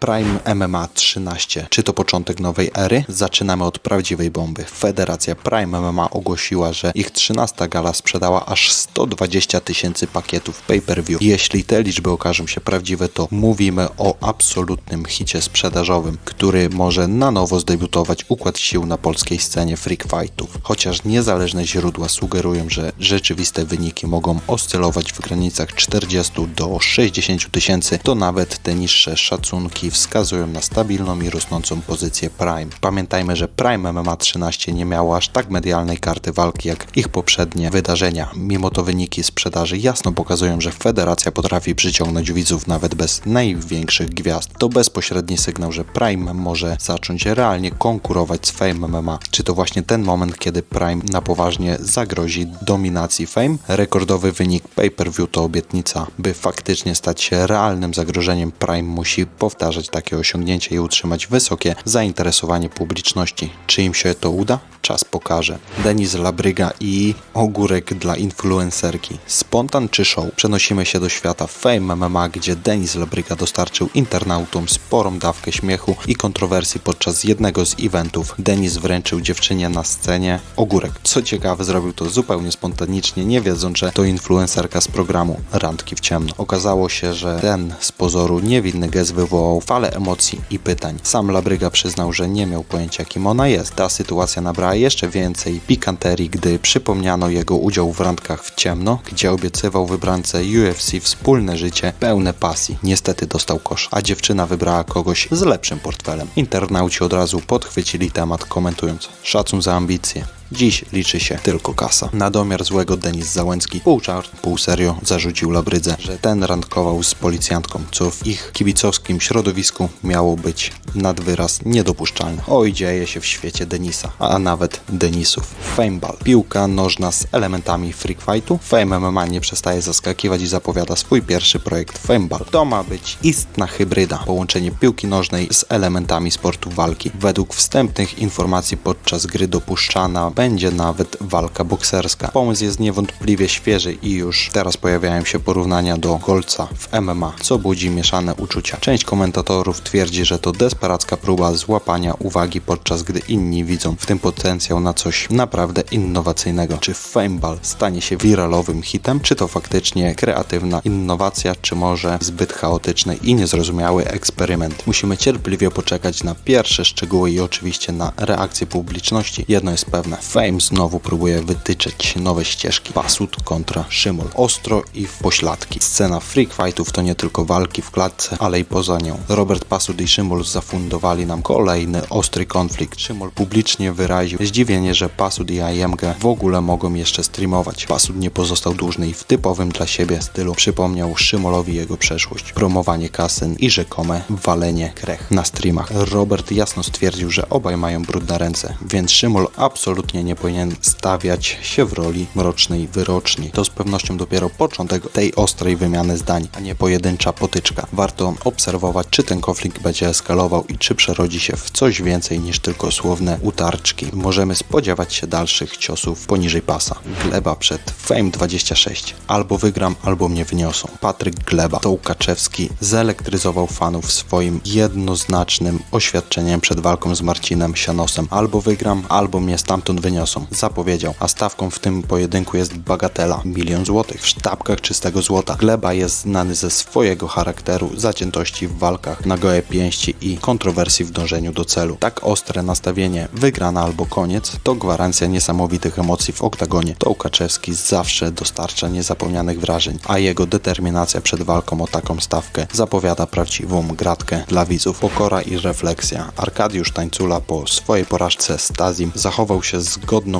Prime MMA 13. Czy to początek nowej ery? Zaczynamy od prawdziwej bomby. Federacja Prime MMA ogłosiła, że ich 13 gala sprzedała aż 120 tysięcy pakietów pay-per-view. Jeśli te liczby okażą się prawdziwe, to mówimy o absolutnym hicie sprzedażowym, który może na nowo zdebiutować układ sił na polskiej scenie freak fightów. Chociaż niezależne źródła sugerują, że rzeczywiste wyniki mogą oscylować w granicach 40 do 60 tysięcy, to nawet te niższe szacunki wskazują na stabilną i rosnącą pozycję Prime. Pamiętajmy, że Prime MMA 13 nie miało aż tak medialnej karty walki jak ich poprzednie wydarzenia. Mimo to wyniki sprzedaży jasno pokazują, że federacja potrafi przyciągnąć widzów nawet bez największych gwiazd. To bezpośredni sygnał, że Prime może zacząć realnie konkurować z Fame MMA. Czy to właśnie ten moment, kiedy Prime na poważnie zagrozi dominacji Fame? Rekordowy wynik pay-per-view to obietnica. By faktycznie stać się realnym zagrożeniem, Prime musi powtarzać takie osiągnięcie i utrzymać wysokie zainteresowanie publiczności. Czy im się to uda? Czas pokaże. Denis Labryga i ogórek dla influencerki. Spontan czy show? Przenosimy się do świata Fame MMA, gdzie Denis Labryga dostarczył internautom sporą dawkę śmiechu i kontrowersji podczas jednego z eventów. Denis wręczył dziewczynie na scenie ogórek. Co ciekawe, zrobił to zupełnie spontanicznie, nie wiedząc, że to influencerka z programu Randki w ciemno. Okazało się, że ten z pozoru niewinny gest wywołał falę emocji i pytań. Sam Labryga przyznał, że nie miał pojęcia kim ona jest. Ta sytuacja nabrała jeszcze więcej pikanterii, gdy przypomniano jego udział w randkach w ciemno, gdzie obiecywał wybrance UFC wspólne życie pełne pasji. Niestety dostał kosz, a dziewczyna wybrała kogoś z lepszym portfelem. Internauci od razu podchwycili temat komentując szacun za ambicje. Dziś liczy się tylko kasa. Na domiar złego Denis Załęcki pół czart, pół serio zarzucił Labrydze, że ten randkował z policjantką, co w ich kibicowskim środowisku miało być nad wyraz niedopuszczalne. Oj, dzieje się w świecie Denisa, a nawet Denisów. Fameball. Piłka nożna z elementami freak fightu. Fame MMA nie przestaje zaskakiwać i zapowiada swój pierwszy projekt Fameball. To ma być istna hybryda, połączenie piłki nożnej z elementami sportu walki. Według wstępnych informacji podczas gry dopuszczana będzie nawet walka bokserska. Pomysł jest niewątpliwie świeży i już teraz pojawiają się porównania do Golca w MMA, co budzi mieszane uczucia. Część komentatorów twierdzi, że to desperacka próba złapania uwagi, podczas gdy inni widzą w tym potencjał na coś naprawdę innowacyjnego. Czy Fameball stanie się wiralowym hitem, czy to faktycznie kreatywna innowacja, czy może zbyt chaotyczny i niezrozumiały eksperyment. Musimy cierpliwie poczekać na pierwsze szczegóły i oczywiście na reakcję publiczności. Jedno jest pewne, Fame znowu próbuje wytyczać nowe ścieżki. Pasut kontra Szymol. Ostro i w pośladki. Scena freak fightów to nie tylko walki w klatce, ale i poza nią. Robert Pasut i Szymol zafundowali nam kolejny ostry konflikt. Szymol publicznie wyraził zdziwienie, że Pasut i AMG w ogóle mogą jeszcze streamować. Pasut nie pozostał dłużny i w typowym dla siebie stylu przypomniał Szymolowi jego przeszłość. Promowanie kasyn i rzekome walenie krech na streamach. Robert jasno stwierdził, że obaj mają brudne ręce, więc Szymol absolutnie nie powinien stawiać się w roli mrocznej wyroczni. To z pewnością dopiero początek tej ostrej wymiany zdań, a nie pojedyncza potyczka. Warto obserwować, czy ten konflikt będzie eskalował i czy przerodzi się w coś więcej niż tylko słowne utarczki. Możemy spodziewać się dalszych ciosów poniżej pasa. Gleba przed Fame 26. Albo wygram, albo mnie wyniosą. Patryk Gleba, to Łukaczewski, zelektryzował fanów swoim jednoznacznym oświadczeniem przed walką z Marcinem Sianosem. Albo wygram, albo mnie stamtąd wyniosą. Zapowiedział, a stawką w tym pojedynku jest bagatela. Milion złotych w sztabkach czystego złota. Gleba jest znany ze swojego charakteru, zaciętości w walkach, na gołe pięści i kontrowersji w dążeniu do celu. Tak ostre nastawienie, wygrana albo koniec, to gwarancja niesamowitych emocji w oktagonie. To Łukaczewski zawsze dostarcza niezapomnianych wrażeń, a jego determinacja przed walką o taką stawkę zapowiada prawdziwą gratkę dla widzów. Pokora i refleksja. Arkadiusz Tańcula po swojej porażce z Tazim zachował się zgodną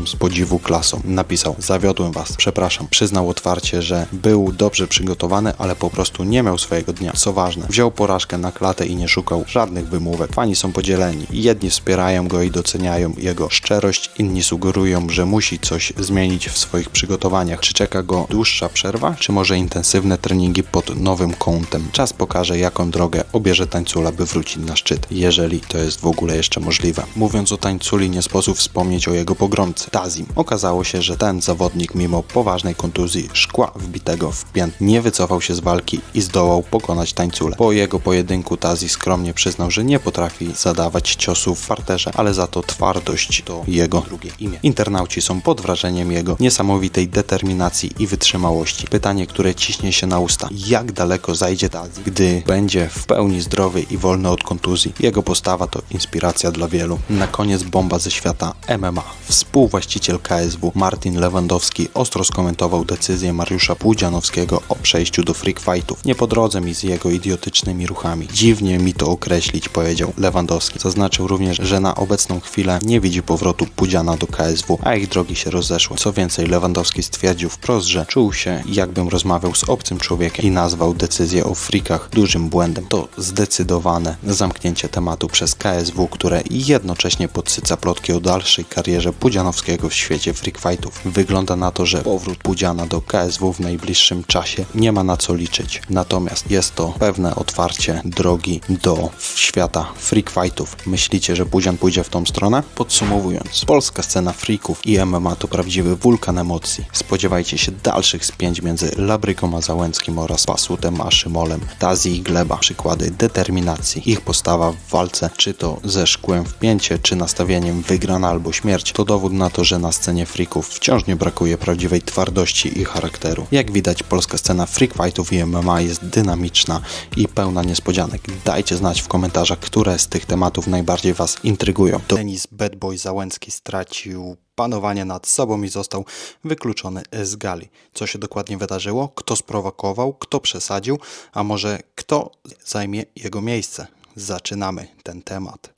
z podziwu klasą. Napisał, zawiodłem was, przepraszam. Przyznał otwarcie, że był dobrze przygotowany, ale po prostu nie miał swojego dnia. Co ważne, wziął porażkę na klatę i nie szukał żadnych wymówek. Fani są podzieleni. Jedni wspierają go i doceniają jego szczerość, inni sugerują, że musi coś zmienić w swoich przygotowaniach. Czy czeka go dłuższa przerwa, czy może intensywne treningi pod nowym kątem? Czas pokaże, jaką drogę obierze tańcula, by wrócić na szczyt, jeżeli to jest w ogóle jeszcze możliwe. Mówiąc o tańculi, nie sposób wspomnieć o jego pogromcy Tazim. Okazało się, że ten zawodnik mimo poważnej kontuzji szkła wbitego w pięt nie wycofał się z walki i zdołał pokonać tańcule. Po jego pojedynku Tazi skromnie przyznał, że nie potrafi zadawać ciosów w parterze, ale za to twardość to jego drugie imię. Internauci są pod wrażeniem jego niesamowitej determinacji i wytrzymałości. Pytanie, które ciśnie się na usta. Jak daleko zajdzie Tazi, gdy będzie w pełni zdrowy i wolny od kontuzji? Jego postawa to inspiracja dla wielu. Na koniec bomba ze świata MMA. Współwłaściciel KSW Martin Lewandowski ostro skomentował decyzję Mariusza Pudzianowskiego o przejściu do freak fightów. Nie po drodze mi z jego idiotycznymi ruchami. Dziwnie mi to określić, powiedział Lewandowski. Zaznaczył również, że na obecną chwilę nie widzi powrotu Pudziana do KSW, a ich drogi się rozeszły. Co więcej, Lewandowski stwierdził wprost, że czuł się jakbym rozmawiał z obcym człowiekiem i nazwał decyzję o freakach dużym błędem. To zdecydowane zamknięcie tematu przez KSW, które jednocześnie podsyca plotki o dalszej karierze Pudzianowskiego w świecie freak fightów. Wygląda na to, że powrót Pudziana do KSW w najbliższym czasie nie ma na co liczyć. Natomiast jest to pewne otwarcie drogi do świata freak fightów. Myślicie, że Pudzian pójdzie w tą stronę? Podsumowując, polska scena freaków i MMA to prawdziwy wulkan emocji. Spodziewajcie się dalszych spięć między Labryką a Załęckim oraz Pasutem a Szymolem, Tazi i Gleba. Przykłady determinacji. Ich postawa w walce, czy to ze szkłem w pięcie, czy nastawieniem wygrana albo śmierć, to dowód na to, że na scenie freaków wciąż nie brakuje prawdziwej twardości i charakteru. Jak widać, polska scena freak fightów i MMA jest dynamiczna i pełna niespodzianek. Dajcie znać w komentarzach, które z tych tematów najbardziej Was intrygują. Denis Bad Boy Załęcki stracił panowanie nad sobą i został wykluczony z gali. Co się dokładnie wydarzyło? Kto sprowokował? Kto przesadził? A może kto zajmie jego miejsce? Zaczynamy ten temat.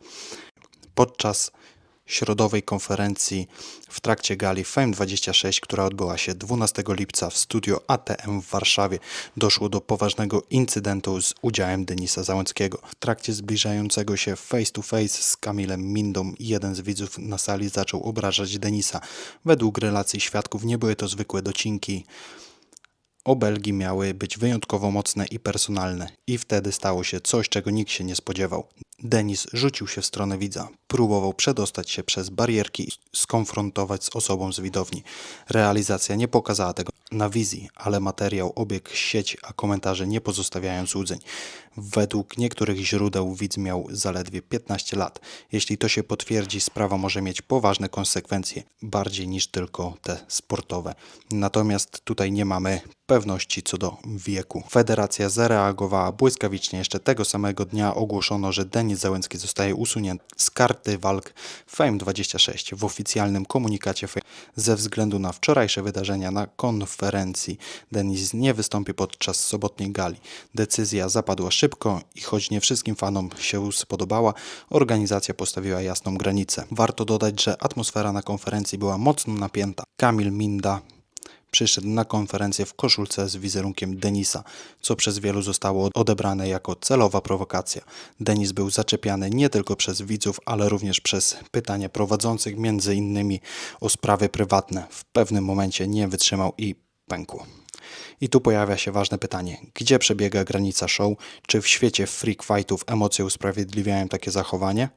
Podczas środowej konferencji w trakcie gali Fame 26, która odbyła się 12 lipca w studio ATM w Warszawie, doszło do poważnego incydentu z udziałem Denisa Załęckiego. W trakcie zbliżającego się face to face z Kamilem Mindą jeden z widzów na sali zaczął obrażać Denisa. Według relacji świadków nie były to zwykłe docinki. Obelgi miały być wyjątkowo mocne i personalne. I wtedy stało się coś, czego nikt się nie spodziewał. Denis rzucił się w stronę widza. Próbował przedostać się przez barierki i skonfrontować z osobą z widowni. Realizacja nie pokazała tego na wizji, ale materiał obiegł sieć, a komentarze nie pozostawiają złudzeń. Według niektórych źródeł widz miał zaledwie 15 lat. Jeśli to się potwierdzi, sprawa może mieć poważne konsekwencje, bardziej niż tylko te sportowe. Natomiast tutaj nie mamy pewności co do wieku. Federacja zareagowała błyskawicznie. Jeszcze tego samego dnia ogłoszono, że Denis Załęcki zostaje usunięty z karty walk Fame 26 w oficjalnym komunikacie Fame. Ze względu na wczorajsze wydarzenia na konferencji Denis nie wystąpi podczas sobotniej gali. Decyzja zapadła szybko i choć nie wszystkim fanom się spodobała, organizacja postawiła jasną granicę. Warto dodać, że atmosfera na konferencji była mocno napięta. Kamil Minda przyszedł na konferencję w koszulce z wizerunkiem Denisa, co przez wielu zostało odebrane jako celowa prowokacja. Denis był zaczepiany nie tylko przez widzów, ale również przez pytania prowadzących między innymi o sprawy prywatne. W pewnym momencie nie wytrzymał i pękł. I tu pojawia się ważne pytanie: gdzie przebiega granica show? Czy w świecie freak fightów emocje usprawiedliwiają takie zachowanie?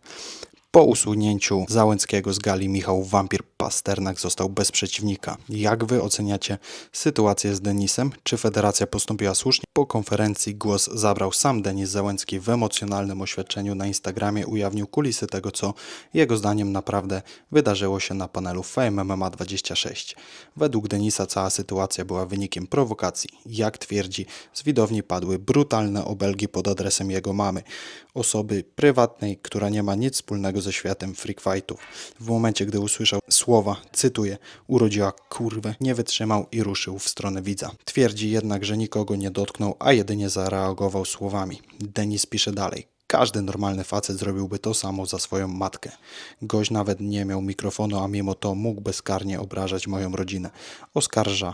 Po usunięciu Załęckiego z gali Michał Wampir Pasternak został bez przeciwnika. Jak wy oceniacie sytuację z Denisem? Czy federacja postąpiła słusznie? Po konferencji głos zabrał sam Denis Załęcki w emocjonalnym oświadczeniu na Instagramie. Ujawnił kulisy tego, co jego zdaniem naprawdę wydarzyło się na panelu Fame MMA 26. Według Denisa cała sytuacja była wynikiem prowokacji. Jak twierdzi, z widowni padły brutalne obelgi pod adresem jego mamy, osoby prywatnej, która nie ma nic wspólnego ze światem freak fightów. W momencie, gdy usłyszał słowa, cytuję, urodziła kurwę, nie wytrzymał i ruszył w stronę widza. Twierdzi jednak, że nikogo nie dotknął, a jedynie zareagował słowami. Denis pisze dalej. Każdy normalny facet zrobiłby to samo za swoją matkę. Gość nawet nie miał mikrofonu, a mimo to mógł bezkarnie obrażać moją rodzinę. Oskarża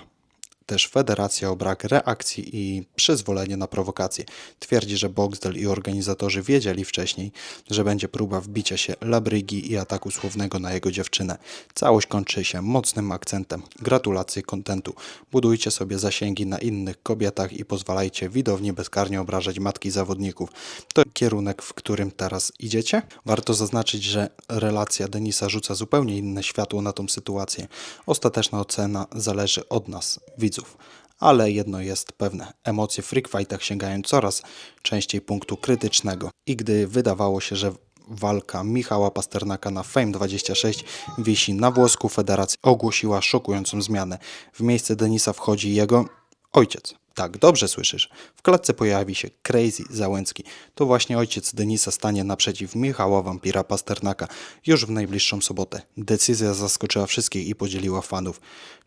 też federacja o brak reakcji i przyzwolenie na prowokację. Twierdzi, że Boxdel i organizatorzy wiedzieli wcześniej, że będzie próba wbicia się Labrygi i ataku słownego na jego dziewczynę. Całość kończy się mocnym akcentem. Gratulacje kontentu. Budujcie sobie zasięgi na innych kobietach i pozwalajcie widowni bezkarnie obrażać matki zawodników. To kierunek, w którym teraz idziecie. Warto zaznaczyć, że relacja Denisa rzuca zupełnie inne światło na tą sytuację. Ostateczna ocena zależy od nas, widzów. Ale jedno jest pewne, emocje w freak fightach sięgają coraz częściej punktu krytycznego. I gdy wydawało się, że walka Michała Pasternaka na Fame 26 wisi na włosku, federacja ogłosiła szokującą zmianę. W miejsce Denisa wchodzi jego ojciec. Tak, dobrze słyszysz. W klatce pojawi się Crazy Załęcki. To właśnie ojciec Denisa stanie naprzeciw Michała Wampira Pasternaka już w najbliższą sobotę. Decyzja zaskoczyła wszystkich i podzieliła fanów.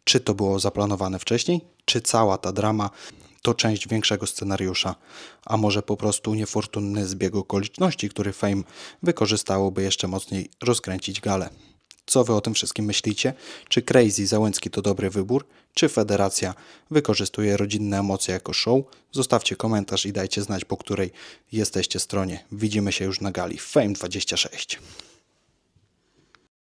Czy to było zaplanowane wcześniej? Czy cała ta drama to część większego scenariusza? A może po prostu niefortunny zbieg okoliczności, który Fame wykorzystało, by jeszcze mocniej rozkręcić galę? Co wy o tym wszystkim myślicie? Czy Crazy Załęcki to dobry wybór? Czy Federacja wykorzystuje rodzinne emocje jako show? Zostawcie komentarz i dajcie znać, po której jesteście stronie. Widzimy się już na gali Fame 26.